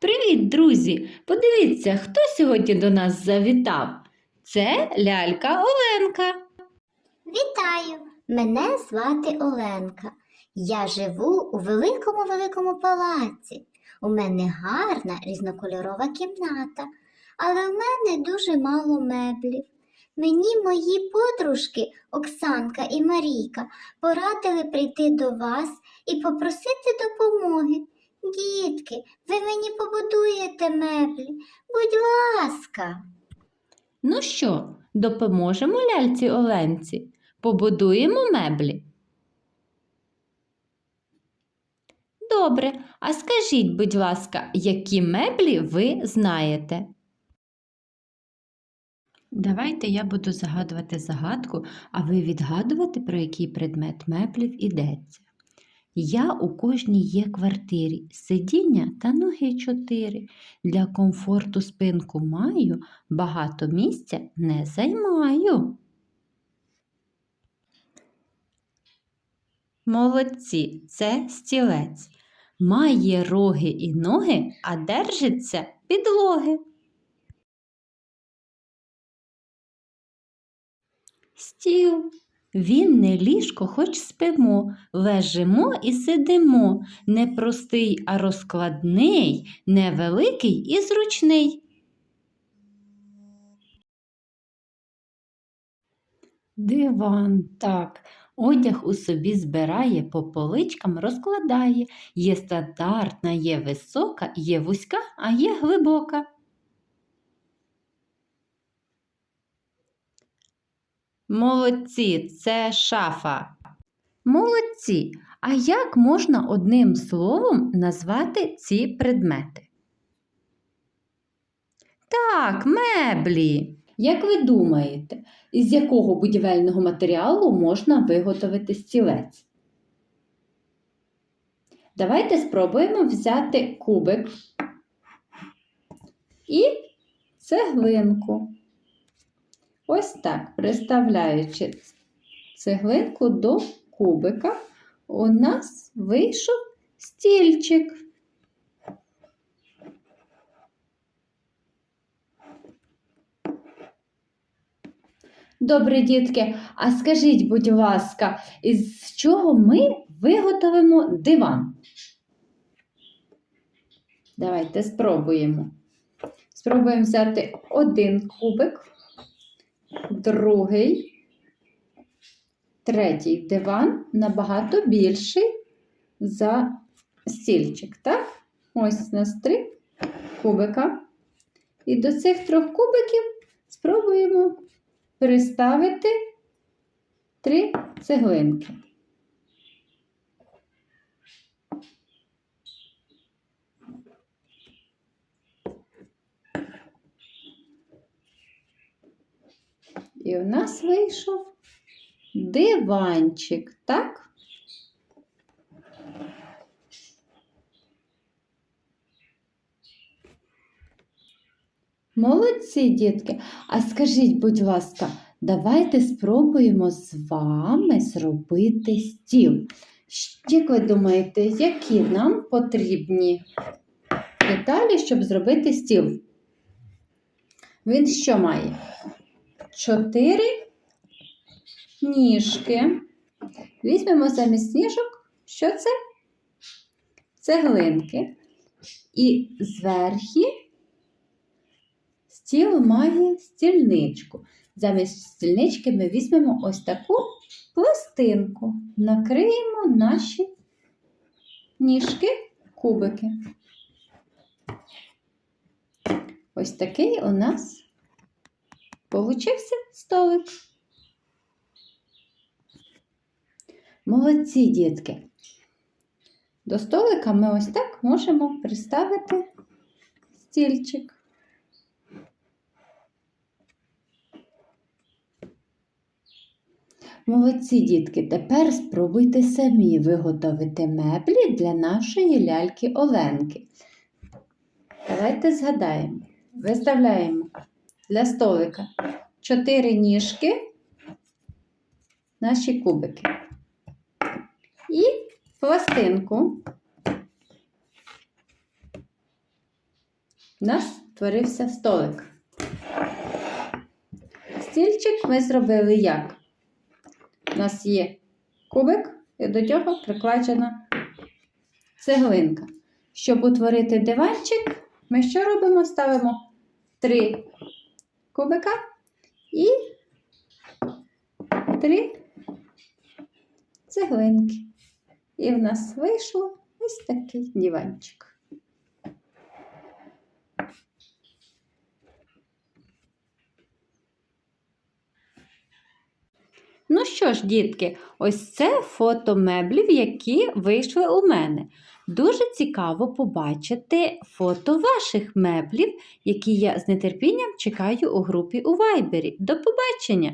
Привіт, друзі! Подивіться, хто сьогодні до нас завітав. Це лялька Оленка. Вітаю! Мене звати Оленка. Я живу у великому великому палаці. У мене гарна різнокольорова кімната, але в мене дуже мало меблів. Мені мої подружки Оксанка і Марійка порадили прийти до вас і попросити допомоги. Дітки, ви мені побудуєте меблі. Будь ласка. Ну що, допоможемо ляльці Оленці? Побудуємо меблі. Добре, а скажіть, будь ласка, які меблі ви знаєте? Давайте я буду загадувати загадку, а ви відгадувати, про який предмет меблів ідеться. Я у кожній є квартирі, сидіння та ноги чотири. Для комфорту спинку маю, багато місця не займаю. Молодці, це стілець. Має роги і ноги, а держиться підлоги. Стіл. Він не ліжко, хоч спимо, лежимо і сидимо. Не простий, а розкладний, невеликий і зручний. Диван, так. Одяг у собі збирає, по поличкам розкладає. Є стандартна, є висока, є вузька, а є глибока. Молодці, це шафа. Молодці. А як можна одним словом назвати ці предмети? Так, меблі. Як ви думаєте, із якого будівельного матеріалу можна виготовити стілець? Давайте спробуємо взяти кубик і цеглинку. Ось так, приставляючи цеглинку до кубика, у нас вийшов стільчик. Добре, дітки, а скажіть, будь ласка, із чого ми виготовимо диван? Давайте спробуємо. Спробуємо взяти один кубик, другий, третій диван набагато більший за стільчик. Так? Ось у нас три кубика. І до цих трьох кубиків спробуємо приставити три цеглинки. І у нас вийшов диванчик, так? Молодці, дітки. А скажіть, будь ласка, давайте спробуємо з вами зробити стіл. Як ви думаєте, які нам потрібні деталі, щоб зробити стіл? Він що має? Чотири ніжки. Візьмемо замість ніжок, що це? Цеглинки. І зверху стіл має стільничку. Замість стільнички ми візьмемо ось таку пластинку, накриємо наші ніжки, кубики. Ось такий у нас получився столик. Молодці, дітки. До столика ми ось так можемо приставити стільчик. Молодці, дітки, тепер спробуйте самі виготовити меблі для нашої ляльки Оленки. Давайте згадаємо. Виставляємо для столика чотири ніжки, наші кубики. І пластинку. У нас створився столик. Стільчик ми зробили як? У нас є кубик, і до нього прикладена цеглинка. Щоб утворити диванчик, ми що робимо? Ставимо три кубика і три цеглинки. І в нас вийшло ось такий диванчик. Ну що ж, дітки, ось це фото меблів, які вийшли у мене. Дуже цікаво побачити фото ваших меблів, які я з нетерпінням чекаю у групі у Вайбері. До побачення!